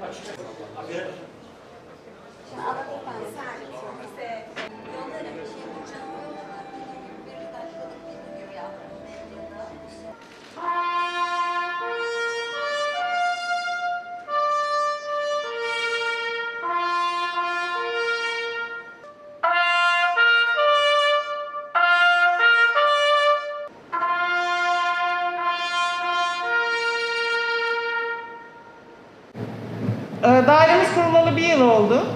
想要的地方，下一周。Dairemiz kurulalı bir yıl oldu.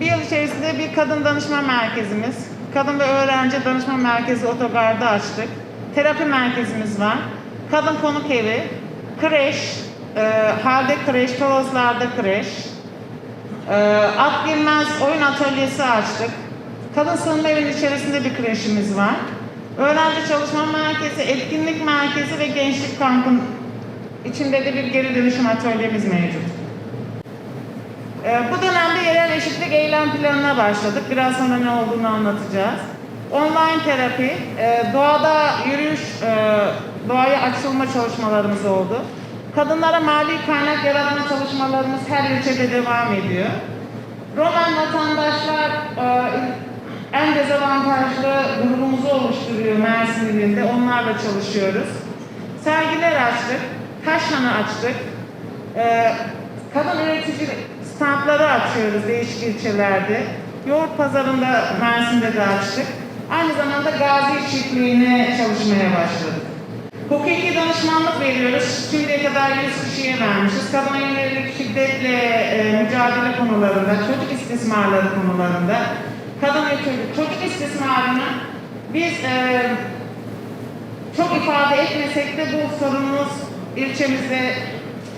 Bir yıl içerisinde bir kadın danışma merkezimiz, kadın ve öğrenci danışma merkezi otogarda açtık. Terapi merkezimiz var. Kadın konuk evi, kreş, e, halde kreş, Toroslar'da kreş, e, at girmez oyun atölyesi açtık. Kadın sığınma evinin içerisinde bir kreşimiz var. Öğrenci çalışma merkezi, etkinlik merkezi ve gençlik kampın içinde de bir geri dönüşüm atölyemiz mevcut. Ee, bu dönemde yerel eşitlik eylem planına başladık. Biraz sonra ne olduğunu anlatacağız. Online terapi, e, doğada yürüyüş, e, doğaya açılma çalışmalarımız oldu. Kadınlara mali kaynak yaratma çalışmalarımız her ilçede devam ediyor. Roman vatandaşlar e, en dezavantajlı grubumuzu oluşturuyor Mersin ilinde. Onlarla çalışıyoruz. Sergiler açtık, taşhanı açtık. Ee, kadın üretici standları açıyoruz değişik ilçelerde. Yoğurt pazarında Mersin'de de açtık. Aynı zamanda Gazi çiftliğine çalışmaya başladık. Hukuki danışmanlık veriyoruz. Şimdiye kadar 100 kişiye vermişiz. Kadına yönelik şiddetle e, mücadele konularında, çocuk istismarları konularında, kadın ve çocuk, çocuk istismarını biz e, çok ifade etmesek de bu sorunumuz ilçemizde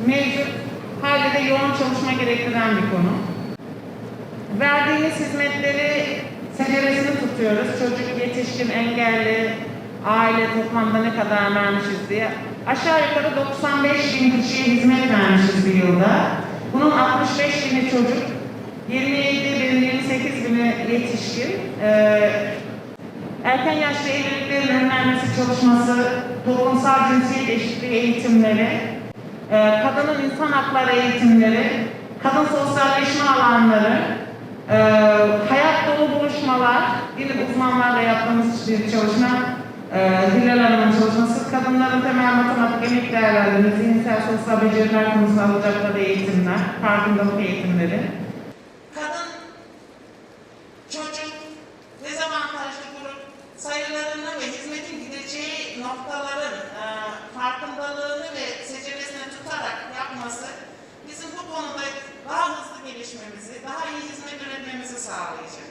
mevcut. Halde de yoğun çalışma gerektiren bir konu. Verdiğimiz hizmetleri seceresini tutuyoruz. Çocuk, yetişkin, engelli, aile toplamda ne kadar vermişiz diye. Aşağı yukarı 95 bin kişiye hizmet vermişiz bir yılda. Bunun 65 bini çocuk, 27 bin, 28 bini yetişkin. Ee, erken yaşta evliliklerin önlenmesi çalışması, toplumsal cinsiyet eşitliği eğitimleri, e, kadının insan hakları eğitimleri, kadın sosyalleşme alanları, e, hayat dolu buluşmalar, yine uzmanlarla yaptığımız bir çalışma, e, Hilal Hanım'ın çalışması, kadınların temel matematik emek değerlendirme, zihinsel sosyal beceriler konusunda alacakları eğitimler, farkındalık eğitimleri. Sayılarını ve hizmetin gideceği noktaların e, farkındalığını ve seceresini tutarak yapması bizim bu konuda daha hızlı gelişmemizi, daha iyi hizmet üretmemizi sağlayacak.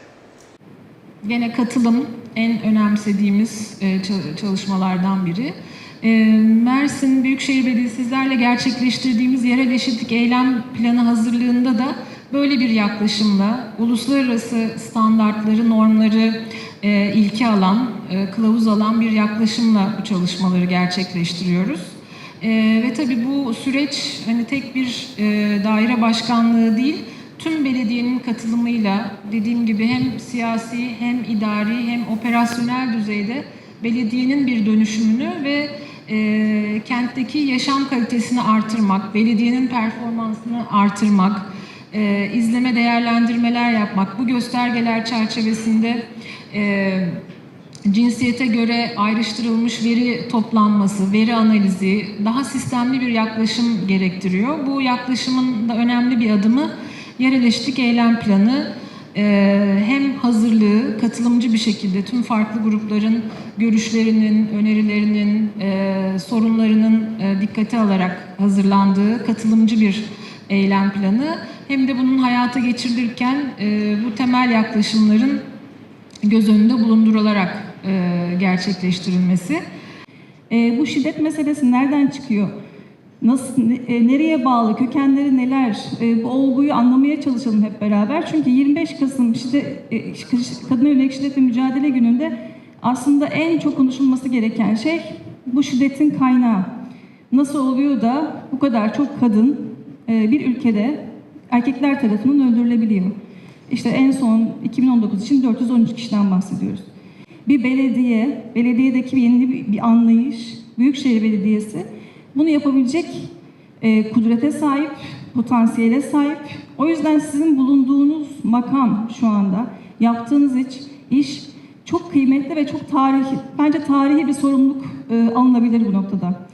Gene katılım en önemsediğimiz e, ça- çalışmalardan biri. E, Mersin Büyükşehir Belediyesi sizlerle gerçekleştirdiğimiz yerel eşitlik eylem planı hazırlığında da böyle bir yaklaşımla uluslararası standartları, normları e, ilke alan, kılavuz alan bir yaklaşımla bu çalışmaları gerçekleştiriyoruz. E, ve tabii bu süreç hani tek bir e, daire başkanlığı değil, tüm belediyenin katılımıyla dediğim gibi hem siyasi hem idari hem operasyonel düzeyde belediyenin bir dönüşümünü ve e, kentteki yaşam kalitesini artırmak, belediyenin performansını artırmak, e, izleme değerlendirmeler yapmak, bu göstergeler çerçevesinde e, cinsiyete göre ayrıştırılmış veri toplanması, veri analizi daha sistemli bir yaklaşım gerektiriyor. Bu yaklaşımın da önemli bir adımı yerel eşitlik eylem planı. Ee, hem hazırlığı katılımcı bir şekilde tüm farklı grupların görüşlerinin, önerilerinin, e, sorunlarının e, dikkate alarak hazırlandığı katılımcı bir eylem planı. Hem de bunun hayata geçirilirken e, bu temel yaklaşımların göz önünde bulundurularak e, gerçekleştirilmesi. E, bu şiddet meselesi nereden çıkıyor? Nasıl, e, nereye bağlı, kökenleri neler? E, bu olguyu anlamaya çalışalım hep beraber. Çünkü 25 Kasım şiddet, e, Kadına Yönelik Şiddet ve Mücadele Günü'nde aslında en çok konuşulması gereken şey bu şiddetin kaynağı. Nasıl oluyor da bu kadar çok kadın e, bir ülkede erkekler tarafından öldürülebiliyor? İşte en son 2019 için 413 kişiden bahsediyoruz. Bir belediye, belediyedeki yeni bir, anlayış, Büyükşehir Belediyesi bunu yapabilecek e, kudrete sahip, potansiyele sahip. O yüzden sizin bulunduğunuz makam şu anda, yaptığınız iş, iş çok kıymetli ve çok tarihi, bence tarihi bir sorumluluk e, alınabilir bu noktada.